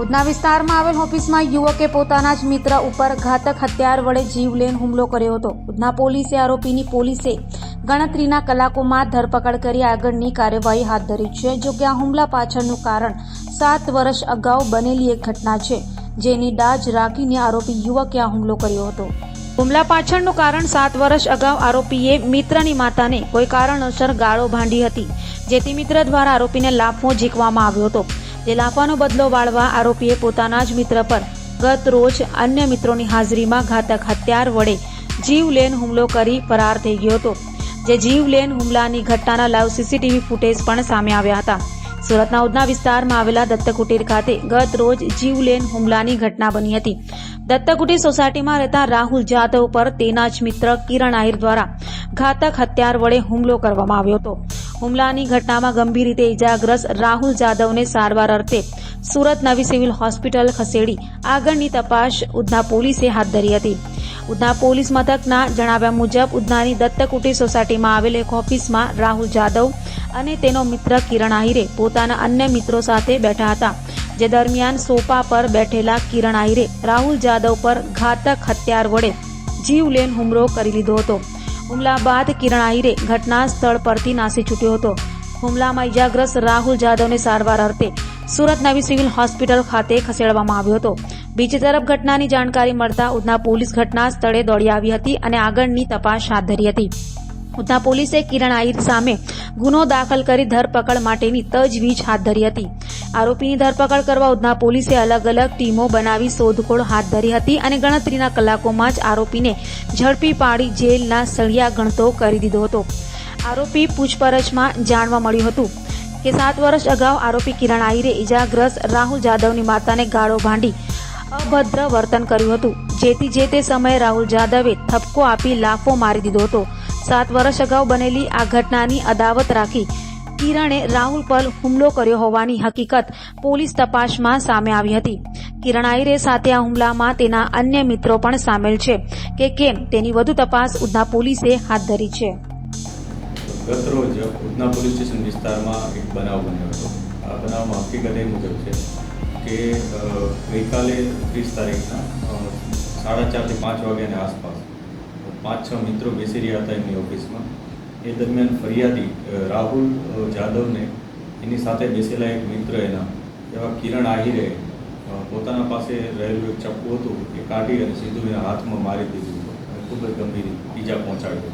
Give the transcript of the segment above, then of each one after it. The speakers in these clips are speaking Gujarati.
ઉધના વિસ્તારમાં આવેલ ઓફિસમાં યુવકે પોતાના જ મિત્ર ઉપર ઘાતક હથિયાર વડે જીવલેણ હુમલો કર્યો હતો. ઉધના પોલીસે આરોપીની પોલીસે ગણતરીના કલાકોમાં ધરપકડ કરી આગળની કાર્યવાહી હાથ ધરી છે, જો કે આ હુમલા પાછળનું કારણ સાત વર્ષ અગાઉ બનેલી એક ઘટના છે, જેની દાજ રાખીને આરોપી યુવકે આ હુમલો કર્યો હતો. હુમલા પાછળનું કારણ સાત વર્ષ અગાઉ આરોપીએ મિત્રની માતાને કોઈ કારણોસર ગાળો ભાંડી હતી, જેથી મિત્ર દ્વારા આરોપીને લાફો ઝીકવામાં આવ્યો હતો. જે લાફાનો બદલો વાળવા આરોપીએ પોતાના જ મિત્ર પર ગત રોજ અન્ય મિત્રોની હાજરીમાં ઘાતક હથિયાર વડે જીવલેન હુમલો કરી ફરાર થઈ ગયો હતો. જે જીવલેન હુમલાની ઘટનાના લાઈવ સીસીટીવી ફૂટેજ પણ સામે આવ્યા હતા. સુરતના ઉધના વિસ્તારમાં આવેલા દત્તકુટીર ખાતે ગત રોજ જીવલેન હુમલાની ઘટના બની હતી. દત્તકુટીર સોસાયટીમાં રહેતા રાહુલ જાદવ પર તેના જ મિત્ર કિરણ આહિર દ્વારા ઘાતક હથિયાર વડે હુમલો કરવામાં આવ્યો હતો. હુમલાની ઘટનામાં ગંભીર રીતે ઇજાગ્રસ્ત રાહુલ જાદવને સારવાર અર્થે સુરત નવી સિવિલ હોસ્પિટલ ખસેડી આગળની તપાસ ઉધના પોલીસે હાથ ધરી હતી. ઉધના પોલીસ મથકના જણાવ્યા મુજબ ઉધનાની દત્તકુટી સોસાયટીમાં આવેલ એક ઓફિસમાં રાહુલ જાદવ અને તેનો મિત્ર કિરણ આહિરે પોતાના અન્ય મિત્રો સાથે બેઠા હતા. જે દરમિયાન સોફા પર બેઠેલા કિરણ આહિરે રાહુલ જાદવ પર ઘાતક હથિયાર વડે જીવલેણ હુમલો કરી લીધો હતો. હુમલા બાદ કિરણ આહિરે ઘટના સ્થળ પરથી નાસી છૂટ્યો હતો. હુમલામાં ઇજાગ્રસ્ત રાહુલ જાદવને સારવાર અર્થે સુરત નવી સિવિલ હોસ્પિટલ ખાતે ખસેડવામાં આવ્યો હતો. બીજી તરફ ઘટનાની જાણકારી મળતા ઉધના પોલીસ ઘટના સ્થળે દોડી આવી હતી અને આગળની તપાસ હાથ ધરી હતી. ઉધના પોલીસે કિરણ આહિર સામે ગુનો દાખલ કરી ધરપકડ માટેની તજવીજ હાથ ધરી હતી. આરોપીની ધરપકડ કરવા ઉધના પોલીસે અલગ અલગ ટીમો બનાવી શોધખોળ હાથ ધરી હતી અને ગણતરીના કલાકોમાં જ આરોપીને ઝડપી પાડી જેલના સળિયા ગણતો કરી દીધો હતો. આરોપી પૂછપરછમાં જાણવા મળ્યું હતું કે સાત વર્ષ અગાઉ આરોપી કિરણ આહિરે ઇજાગ્રસ્ત રાહુલ જાદવની માતાને ગાળો ભાંડી અભદ્ર વર્તન કર્યું હતું. જેથી જે તે સમયે રાહુલ જાદવે થપકો આપી લાફો મારી દીધો હતો. સાત વર્ષ અગાઉ બનેલી આ ઘટનાની અદાવત રાખી કિરણે રાહુલ પર હુમલો કર્યો હોવાની હકીકત પોલીસ તપાસમાં સામે આવી હતી. કિરણ આયરે સાથે આ હુમલામાં તેના અન્ય મિત્રો પણ સામેલ છે કે કેમ તેની વધુ તપાસ ઉધના પોલીસે હાથ ધરી છે. ગત રોજ ઉધના પોલીસ સ્ટેશન વિસ્તારમાં એક બનાવ બન્યો હતો. આ બનાવમાં હકીકત એ મુજબ છે કે ગઈકાલે ત્રીસ તારીખના સાડા ચારથી પાંચ વાગ્યાની આસપાસ પાંચ છ મિત્રો બેસી રહ્યા હતા એમની ઓફિસમાં. એ દરમિયાન ફરિયાદી રાહુલ જાદવને એની સાથે બેસેલા એક મિત્ર એના, એવા કિરણ આહિરે પોતાના પાસે રહેલું એક ચપ્પુ હતું એ કાઢી અને સીધું એના હાથમાં મારી દીધું અને ખૂબ જ ગંભીર ઈજા પહોંચાડી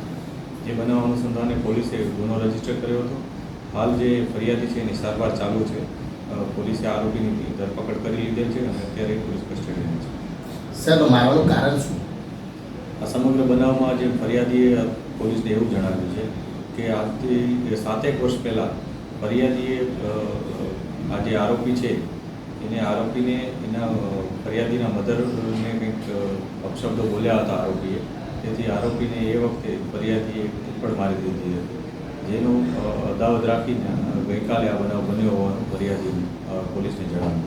જે બનાવ અનુસંધાને પોલીસે ગુનો રજિસ્ટર કર્યો હતો. હાલ જે ફરિયાદી છે એની સારવાર ચાલુ છે. પોલીસે આરોપીની ધરપકડ કરી લીધેલ છે અને અત્યારે પોલીસ કસ્ટડીમાં છે. સર મારવાનું કારણ શું? આ સમગ્ર બનાવમાં જે ફરિયાદીએ પોલીસને એવું જણાવ્યું છે કે આજથી સાતેક વર્ષ પહેલાં ફરિયાદીએ આ જે આરોપી છે, એને આરોપીને એના ફરિયાદીના મધરને કંઈક અપશબ્દો બોલ્યા હતા આરોપીએ. તેથી આરોપીને એ વખતે ફરિયાદીએ થપ્પડ મારી દીધી હતી. જેનું અદાવત રાખીને ગઈકાલે આ બનાવ બન્યો હોવાનું ફરિયાદી પોલીસને જણાવ્યું.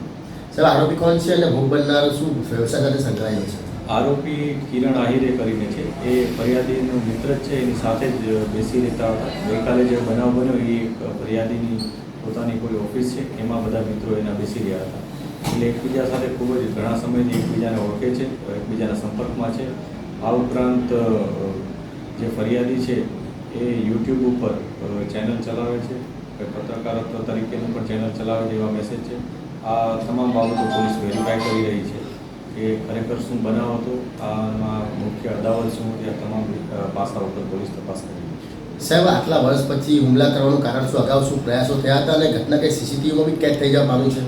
સર, આરોપી કોણ છે અને ભોગ બનનાર શું વ્યવસાય સાથે સંકળાયેલો છે? આરોપી કિરણ આહિરે કરીને છે. એ ફરિયાદીનો મિત્ર જ છે. એની સાથે જ બેસી રહેતા હતા. ગઈકાલે જે બનાવ બન્યો એ ફરિયાદીની પોતાની કોઈ ઓફિસ છે. એમાં બધા મિત્રો એના બેસી રહ્યા હતા. એટલે એકબીજા સાથે ખૂબ જ ઘણા સમયથી એકબીજાને ઓળખે છે, એકબીજાના સંપર્કમાં છે. આ ઉપરાંત જે ફરિયાદી છે એ યુટ્યુબ ઉપર ચેનલ ચલાવે છે. પત્રકારત્વ તરીકેનું પણ ચેનલ ચલાવે છે એવા મેસેજ છે. આ તમામ બાબતો પોલીસ વેરીફાઈ કરી રહી છે. કે ખરેખર શું બનાવ હતો? આમાં મુખ્ય અદાવત શું હતી? આ તમામ પાસા ઉપર પોલીસ તપાસ કરી. સાહેબ આટલા વર્ષ પછી હુમલા કરવાનું કારણ શું? અગાઉ શું પ્રયાસો થયા હતા અને ઘટના કંઈ સીસીટીવીમાં બી કેદ થઈ જવા પામ્યું છે?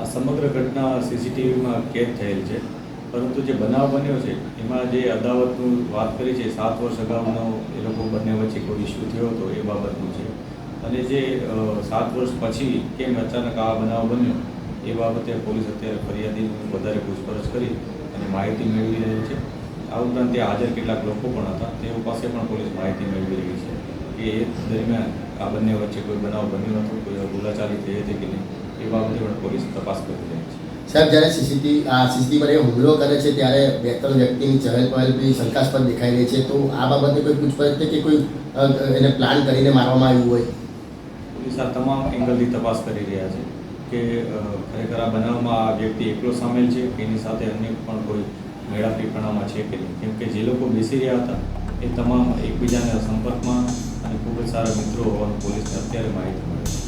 આ સમગ્ર ઘટના સીસીટીવીમાં કેદ થયેલ છે. પરંતુ જે બનાવ બન્યો છે એમાં જે અદાવતનું વાત કરી છે સાત વર્ષ અગાઉનો એ લોકો બંને વચ્ચે કોઈ ઇસ્યુ થયો હતો એ બાબતનું છે. અને જે સાત વર્ષ પછી કેમ અચાનક આ બનાવ બન્યો એ બાબતે પોલીસ અત્યારે ફરિયાદીની વધારે પૂછપરછ કરી અને માહિતી મેળવી રહી છે. આ ઉપરાંત ત્યાં હાજર કેટલાક લોકો પણ હતા. તેઓ પાસે પણ પોલીસ માહિતી મેળવી રહી છે કે એ દરમિયાન આ બંને વચ્ચે કોઈ બનાવ બન્યો નહોતો કોઈ બોલાચાલી થઈ હતી કે નહીં એ બાબતે પણ પોલીસ તપાસ કરી રહી છે. સાહેબ જ્યારે સીસીટીવી આ સીસીટીવી પર એ હુમલો કરે છે ત્યારે બે ત્રણ વ્યક્તિની ચહેલ પહેલ બી શંકાસ્પદ દેખાઈ રહી છે. તો આ બાબતે કોઈ પૂછપરછ કે કોઈ એને પ્લાન કરીને મારવામાં આવ્યું હોય? પોલીસ આ તમામ એંગલથી તપાસ કરી રહ્યા છે. કે ખરેખર આ બનાવમાં આ વ્યક્તિ એકલો સામેલ છે કે એની સાથે અન્ય પણ કોઈ મેળાપીપણામાં છે કે નહીં? કેમ કે જે લોકો બેસી રહ્યા હતા, એ તમામ એકબીજાના સંપર્કમાં અને ખૂબ જ સારા મિત્રો હોવાનું પોલીસને અત્યારે માહિતી મળી